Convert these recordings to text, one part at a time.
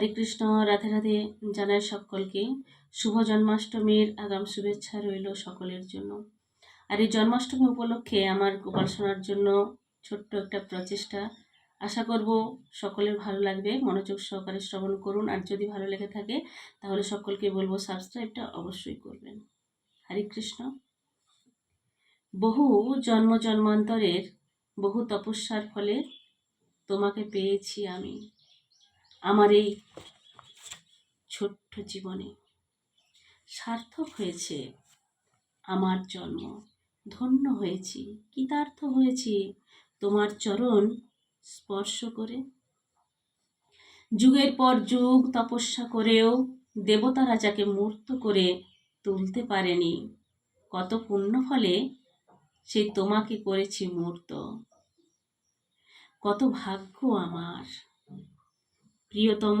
হরে কৃষ্ণ, রাধে রাধে জানায় সকলকে। শুভ জন্মাষ্টমীর আগাম শুভেচ্ছা রইল সকলের জন্য। আর এই জন্মাষ্টমী উপলক্ষে আমার গোপাল শোনার জন্য ছোট্ট একটা প্রচেষ্টা। আশা করব সকলের ভালো লাগবে, মনোযোগ সহকারে শ্রবণ করুন। আর যদি ভালো লেগে থাকে, তাহলে সকলকে বলব সাবস্ক্রাইবটা অবশ্যই করবেন। হরে কৃষ্ণ। বহু জন্ম জন্মান্তরের বহু তপস্যার ফলে তোমাকে পেয়েছি আমি। আমার এই ছোট্ট জীবনে। সার্থক হয়েছে আমার জন্ম। ধন্য হয়েছি, কৃতার্থ হয়েছি তোমার চরণ স্পর্শ করে। যুগের পর যুগ তপস্যা করেও দেবতারা যাকে মূর্ত করে তুলতে পারেনি। কত পুণ্য ফলে সে তোমাকে করেছি মূর্ত। কত ভাগ্য আমার। প্রিয়তম,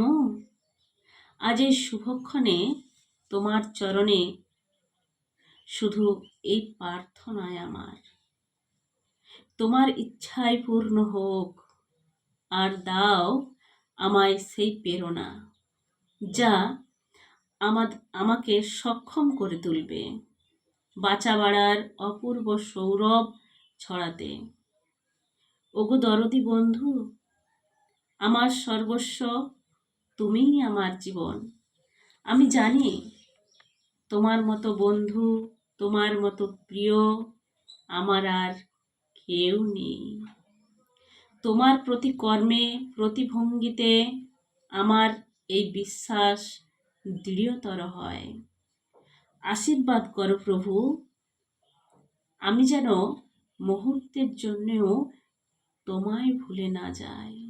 আজ এই শুভক্ষণে তোমার চরণে শুধু এই প্রার্থনায় আমার। তোমার ইচ্ছায় পূর্ণ হোক, আর দাও আমায় সেই প্রেরণা, যা আমার আমাকে সক্ষম করে তুলবে বাড়ার অপূর্ব সৌরভ ছড়াতে। ওগো দরদি বন্ধু আমার সর্বস্ব, তুমিই আমার জীবন। আমি জানি তোমার মতো বন্ধু, তোমার মতো প্রিয় আমার আর কেউ নেই। তোমার প্রতি কর্মে প্রতি ভঙ্গিতে আমার এই বিশ্বাস দৃঢ়তর হয়। আশীর্বাদ করো প্রভু, আমি যেন মুহূর্তের জন্যেও তোমায় ভুলে না যাই।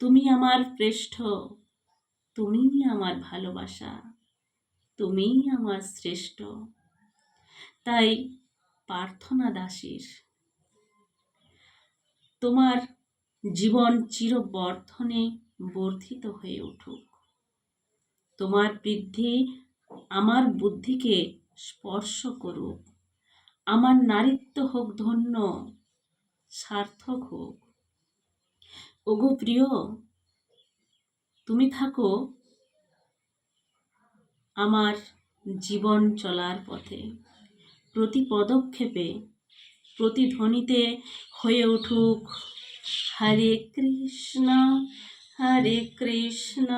তুমি আমার শ্রেষ্ঠ তুমিই আমার ভালোবাসা, তুমিই আমার শ্রেষ্ঠ। তাই প্রার্থনা দাসীর, তোমার জীবন চিরবর্ধনে বর্ধিত হয়ে উঠুক। তোমার বৃদ্ধি আমার বুদ্ধিকে স্পর্শ করুক। আমার নারীত্ব হোক, ধন্য, সার্থক হোক। ওগো প্রিয়, তুমি থাকো আমার জীবন চলার পথে। প্রতি পদক্ষেপে, প্রতি ধ্বনিতে হয়ে উঠুক, হরে কৃষ্ণ হরে কৃষ্ণ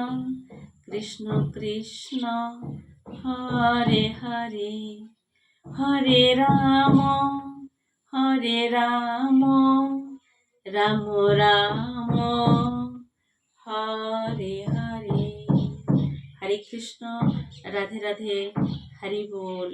কৃষ্ণ কৃষ্ণ, হরে হরে হরে রাম হরে রাম। রাম রাম হরে হরে। হরে কৃষ্ণ রাধে রাধে হরি বল।